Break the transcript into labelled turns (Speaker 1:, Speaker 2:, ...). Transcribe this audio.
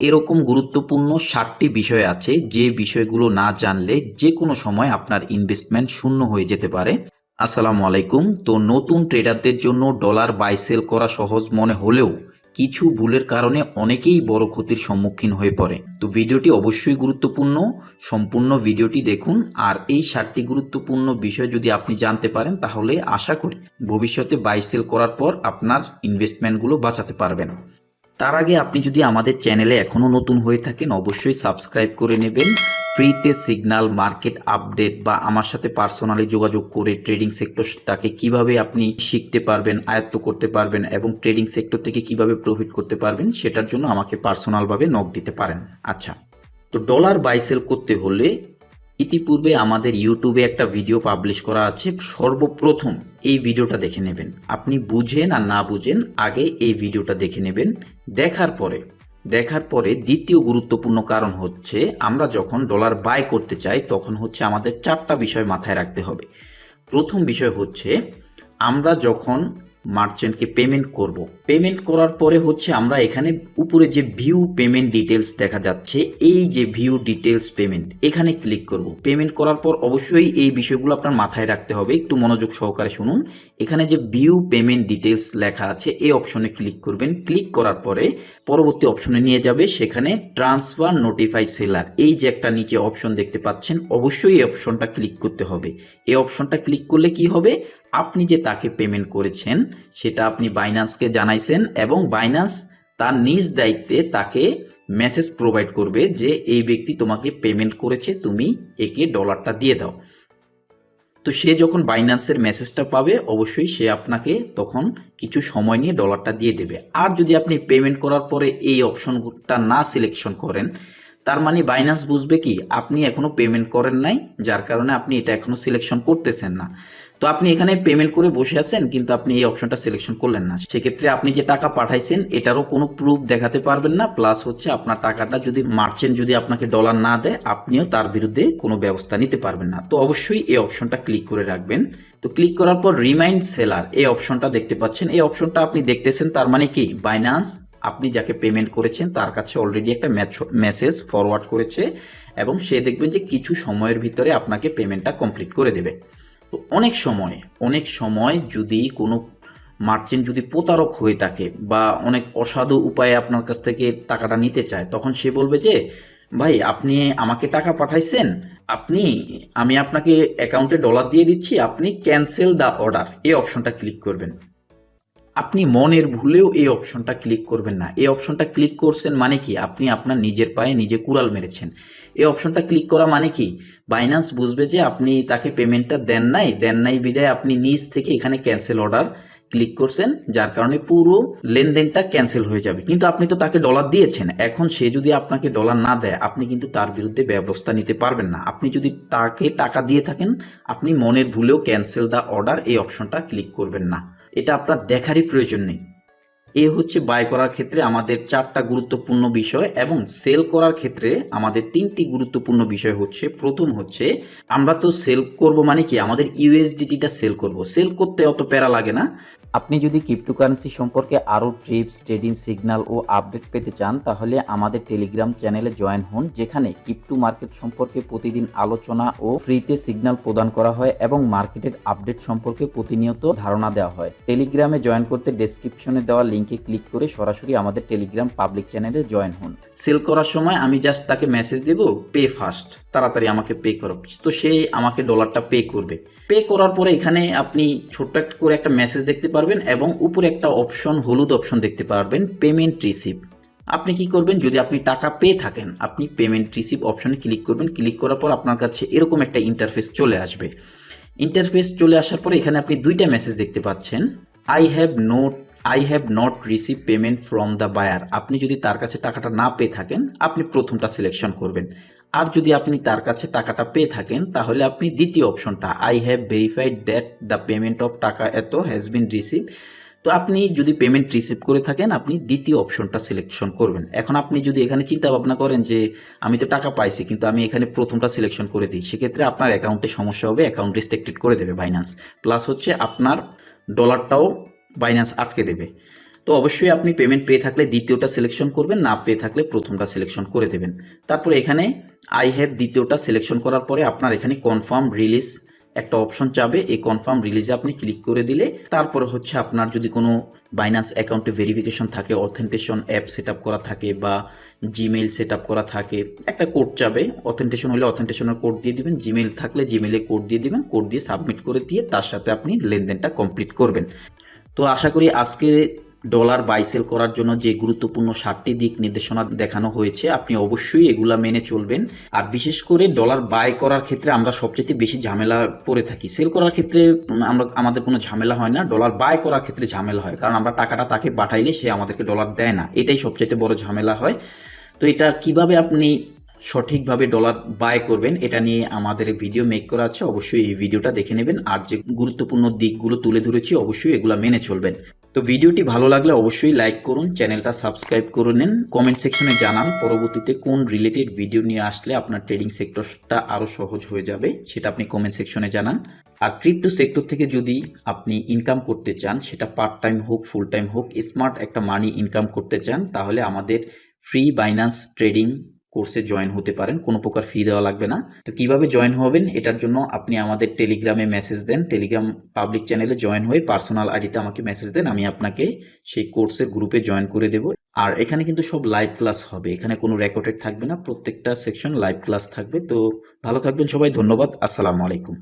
Speaker 1: এরকম গুরুত্বপূর্ণ ষাটটি বিষয় আছে যে বিষয়গুলো না জানলে যে কোনো সময় আপনার ইনভেস্টমেন্ট শূন্য হয়ে যেতে পারে। আসসালামু আলাইকুম। তো নতুন ট্রেডারদের জন্য ডলার বাই সেল করা সহজ মনে হলেও কিছু ভুলের কারণে অনেকেই বড় ক্ষতির সম্মুখীন হয়ে পড়ে। তো ভিডিওটি অবশ্যই গুরুত্বপূর্ণ। সম্পূর্ণ ভিডিওটি দেখুন আর এই ষাটটি গুরুত্বপূর্ণ বিষয় যদি আপনি জানতে পারেন তাহলে আশা করি ভবিষ্যতে বাই সেল করার পর আপনার ইনভেস্টমেন্টগুলো বাঁচাতে পারবেন। তার আগে আপনি যদি আমাদের চ্যানেলে এখনও নতুন হয়ে থাকেন, অবশ্যই সাবস্ক্রাইব করে নেবেন। ফ্রিতে সিগন্যাল মার্কেট আপডেট বা আমার সাথে পার্সোনালি যোগাযোগ করে ট্রেডিং সেক্টরটাকে কীভাবে আপনি শিখতে পারবেন, আয়ত্ত করতে পারবেন এবং ট্রেডিং সেক্টর থেকে কীভাবে প্রফিট করতে পারবেন, সেটার জন্য আমাকে পার্সোনালভাবে নক দিতে পারেন। আচ্ছা তো ডলার বাইসেল করতে হলে ইতিপূর্বে আমাদের ইউটিউবে একটা ভিডিও পাবলিশ করা আছে। সর্বপ্রথম এই ভিডিওটা দেখে নেবেন। আপনি বুঝেন আর না বুঝেন, আগে এই ভিডিওটা দেখে নেবেন। দেখার পরে দেখার পরে দ্বিতীয় গুরুত্বপূর্ণ কারণ হচ্ছে, আমরা যখন ডলার বাই করতে চাই, তখন হচ্ছে আমাদের চারটা বিষয় মাথায় রাখতে হবে। প্রথম বিষয় হচ্ছে, আমরা যখন মার্চেন্টকে পেমেন্ট করব। পেমেন্ট করার পরে হচ্ছে আমরা এখানে উপরে যে ভিউ পেমেন্ট ডিটেলস দেখা যাচ্ছে, এই যে ভিউ ডিটেলস পেমেন্ট, এখানে ক্লিক করব। পেমেন্ট করার পর অবশ্যই এই বিষয়গুলো আপনার মাথায় রাখতে হবে। একটু মনোযোগ সহকারে শুনুন। এখানে যে ভিউ পেমেন্ট ডিটেলস লেখা আছে, এই অপশনে ক্লিক করবেন। ক্লিক করার পরে পরবর্তী অপশনে নিয়ে যাবে, সেখানে ট্রান্সফার নোটিফাই সেলার। এই যে একটা নিচে অপশন দেখতে পাচ্ছেন, অবশ্যই এই অপশনটা ক্লিক করতে হবে। এই অপশনটা ক্লিক করলে কি হবে? আপনি যে তাকে পেমেন্ট করেছেন সেটা আপনি বাইন্যান্সকে জানাইছেন এবং বাইন্যান্স তার নিজ দায়িত্বে তাকে মেসেজ প্রোভাইড করবে যে এই ব্যক্তি তোমাকে পেমেন্ট করেছে, তুমি একে ডলারটা দিয়ে দাও। তো সে যখন বাইন্যান্সের মেসেজটা পাবে, অবশ্যই সে আপনাকে তখন কিছু সময় নিয়ে ডলারটা দিয়ে দেবে। আর যদি আপনি পেমেন্ট করার পরে এই অপশনটা না সিলেকশন করেন তার মানে বাইন্যান্স বুঝবে কি, আপনি এখনও পেমেন্ট করেন নাই, যার কারণে আপনি এটা এখনও সিলেকশন করতেছেন না। তো আপনি এখানে পেমেন্ট করে বসে আছেন, কিন্তু আপনি এই অপশনটা সিলেকশন করলেন না। সেক্ষেত্রে আপনি যে টাকা পাঠাইছেন, এটারও কোনো প্রুফ দেখাতে পারবেন না। প্লাস হচ্ছে আপনার টাকাটা যদি মার্চেন্ট যদি আপনাকে ডলার না দেয়, আপনিও তার বিরুদ্ধে কোনো ব্যবস্থা নিতে পারবেন না। তো অবশ্যই এই অপশনটা ক্লিক করে রাখবেন। তো ক্লিক করার পর রিমাইন্ড সেলার এই অপশনটা দেখতে পাচ্ছেন। এই অপশনটা আপনি দেখতেছেন, তার মানে কি? বাইন্যান্স আপনি যাকে পেমেন্ট করেছেন তার কাছে অলরেডি একটা মেসেজ ফরওয়ার্ড করেছে এবং সে দেখবেন যে কিছু সময়ের ভিতরে আপনাকে পেমেন্টটা কমপ্লিট করে দেবে। তো অনেক সময় অনেক সময় যদি কোনো মার্চেন্ট যদি প্রতারক হয়ে থাকে বা অনেক অসাধু উপায়ে আপনার কাছ থেকে টাকাটা নিতে চায়, তখন সে বলবে যে, ভাই, আপনি আমাকে টাকা পাঠাইছেন, আপনি, আমি আপনাকে অ্যাকাউন্টে ডলার দিয়ে দিচ্ছি, আপনি ক্যান্সেল দ্য অর্ডার এই অপশনটা ক্লিক করবেন। আপনি মনের ভুলেও এই অপশনটা ক্লিক করবেন না। এই অপশনটা ক্লিক করছেন মানে কি? আপনি আপনার নিজের পায়ে নিজে কুড়াল মেরেছেন। এই অপশনটা ক্লিক করা মানে কি? বাইন্যান্স বুঝবে যে আপনি তাকে পেমেন্টটা দেন নাই দেন নাই বিদায় আপনি নিজ থেকে এখানে ক্যান্সেল অর্ডার ক্লিক করছেন, যার কারণে পুরো লেনদেনটা ক্যান্সেল হয়ে যাবে। কিন্তু আপনি তো তাকে ডলার দিয়েছেন। এখন সে যদি আপনাকে ডলার না দেয়, আপনি কিন্তু তার বিরুদ্ধে ব্যবস্থা নিতে পারবেন না। আপনি যদি তাকে টাকা দিয়ে থাকেন, আপনি মনের ভুলেও ক্যান্সেল দ্য অর্ডার এই অপশনটা ক্লিক করবেন না। এটা আপনার দেখারই প্রয়োজন নেই। এ হচ্ছে বাই করার ক্ষেত্রে আমাদের চারটা গুরুত্বপূর্ণ বিষয় এবং সেল করার ক্ষেত্রে আমাদের তিনটি গুরুত্বপূর্ণ বিষয় হচ্ছে, প্রথম হচ্ছে, আমরা তো সেল করব মানে কি? আমাদের ইউএসডিটিটা সেল করব। সেল করতে অত প্যারা লাগে না। আপনি যদি ক্রিপ্টোকারেন্সি সম্পর্কে আরও ট্রিপস ট্রেডিং সিগন্যাল ও আপডেট পেতে চান, তাহলে আমাদের টেলিগ্রাম চ্যানেলে জয়েন হন, যেখানে ক্রিপ্টো মার্কেট সম্পর্কে প্রতিদিন আলোচনা ও ফ্রিতে সিগন্যাল প্রদান করা হয় এবং মার্কেটের আপডেট সম্পর্কে প্রতিনিয়ত ধারণা দেওয়া হয়। টেলিগ্রামে জয়েন করতে ডেসক্রিপশনে দেওয়া লিঙ্কে ক্লিক করে সরাসরি আমাদের টেলিগ্রাম পাবলিক চ্যানেলে জয়েন হন। সেল করার সময় আমি জাস্ট তাকে মেসেজ দেব পে ফাস্ট তাড়াতাড়ি আমাকে পে করো। তো সে আমাকে ডলারটা পে করবে। পে করার পরে এখানে আপনি ছোট্ট করে একটা মেসেজ দেখতে পারবেন এবং উপরে একটা অপশন হলুদ অপশন দেখতে পারবেন পেমেন্ট রিসিভ আপনি কি করবেন, যদি আপনি টাকা পেয়ে থাকেন, আপনি পেমেন্ট রিসিভ অপশনে ক্লিক করবেন ক্লিক করার পর আপনার কাছে এরকম একটা ইন্টারফেস চলে আসবে। ইন্টারফেস চলে আসার পরে এখানে আপনি দুইটা মেসেজ দেখতে পাচ্ছেন। I have not I have not receive payment from the buyer আপনি যদি তার কাছে টাকাটা না পেয়ে থাকেন, আপনি প্রথমটা সিলেকশন করবেন। আর যদি আপনি তার কাছে টাকাটা পেয়ে থাকেন, তাহলে আপনি দ্বিতীয় অপশনটা I have verified that the payment of টাকা এত হ্যাজ বিন রিসিভ তো আপনি যদি পেমেন্ট রিসিভ করে থাকেন, আপনি দ্বিতীয় অপশনটা সিলেকশন করবেন। এখন আপনি যদি এখানে চিন্তা ভাবনা করেন যে, আমি তো টাকা পাইছি, কিন্তু আমি এখানে প্রথমটা সিলেকশন করে দিই, সেক্ষেত্রে আপনার অ্যাকাউন্টে সমস্যা হবে অ্যাকাউন্ট রেস্ট্রিক্টেড করে দেবে বাইন্যান্স প্লাস হচ্ছে আপনার ডলারটাও বাইন্যান্স আটকে দেবে। তো অবশ্যই আপনি পেমেন্ট পেয়ে থাকলে দ্বিতীয়টা সিলেকশন করবেন, না পেয়ে থাকলে প্রথমটা সিলেকশন করে দেবেন। তারপরে এখানে আই হ্যাভ দ্বিতীয়টা সিলেকশন করার পরে আপনার এখানে কনফার্ম রিলিজ একটা অপশন চাবে। এই কনফার্ম রিলিজে আপনি ক্লিক করে দিলে তারপরে হচ্ছে আপনার যদি কোনো বাইন্যান্স অ্যাকাউন্টে ভেরিফিকেশন থাকে অথেন্টেশন অ্যাপ সেট করা থাকে বা জিমেইল সেট করা থাকে, একটা কোড চাবে। অথেন্টেশন হলে অথেন্টেশনের কোড দিয়ে দিবেন জিমেইল থাকলে জিমেইলে কোড দিয়ে দিবেন কোড দিয়ে সাবমিট করে দিয়ে তার সাথে আপনি লেনদেনটা কমপ্লিট করবেন। তো আশা করি আজকে ডলার বাই সেল করার জন্য যে গুরুত্বপূর্ণ সাতটি দিক নির্দেশনা দেখানো হয়েছে, আপনি অবশ্যই এগুলা মেনে চলবেন। আর বিশেষ করে ডলার বাই করার ক্ষেত্রে আমরা সবচেয়ে বেশি ঝামেলা পড়ে থাকি। সেল করার ক্ষেত্রে আমরা, আমাদের কোনো ঝামেলা হয় না, ডলার বাই করার ক্ষেত্রে ঝামেলা হয়। কারণ আমরা টাকাটা তাকে পাঠাইলে সে আমাদেরকে ডলার দেয় না। এটাই সবচেয়ে বড় ঝামেলা হয়। তো এটা কীভাবে আপনি সঠিকভাবে ডলার বাই করবেন, এটা নিয়ে আমাদের ভিডিও মেক করা আছে। অবশ্যই এই ভিডিওটা দেখে নেবেন। আর যে গুরুত্বপূর্ণ দিকগুলো তুলে ধরেছি, অবশ্যই এগুলো মেনে চলবেন। তো ভিডিওটি ভালো লাগলে অবশ্যই লাইক করুন, চ্যানেলটা সাবস্ক্রাইব করে নিন। কমেন্ট সেকশনে জানান পরবর্তীতে কোন রিলেটেড ভিডিও নিয়ে আসলে আপনার ট্রেডিং সেক্টরটা আরও সহজ হয়ে যাবে, সেটা আপনি কমেন্ট সেকশনে জানান। আর ক্রিপ্টো সেক্টর থেকে যদি আপনি ইনকাম করতে চান, সেটা পার্ট টাইম হোক ফুল টাইম হোক স্মার্ট একটা মানি ইনকাম করতে চান, তাহলে আমাদের ফ্রি বাইন্যান্স ট্রেডিং কোর্সে জয়েন হতে পারেন, কোনো প্রকার ফি দেওয়া লাগবে না। তো কীভাবে জয়েন হবেন, এটার জন্য আপনি আমাদের টেলিগ্রামে মেসেজ দেন। টেলিগ্রাম পাবলিক চ্যানেলে জয়েন হয়ে পার্সোনাল আইডিতে আমাকে মেসেজ দেন, আমি আপনাকে সেই কোর্সের গ্রুপে জয়েন করে দেব। আর এখানে কিন্তু সব লাইভ ক্লাস হবে, এখানে কোনো রেকর্ডেড থাকবে না, প্রত্যেকটা সেকশন লাইভ ক্লাস থাকবে। তো ভালো থাকবেন সবাই, ধন্যবাদ, আসসালামু আলাইকুম।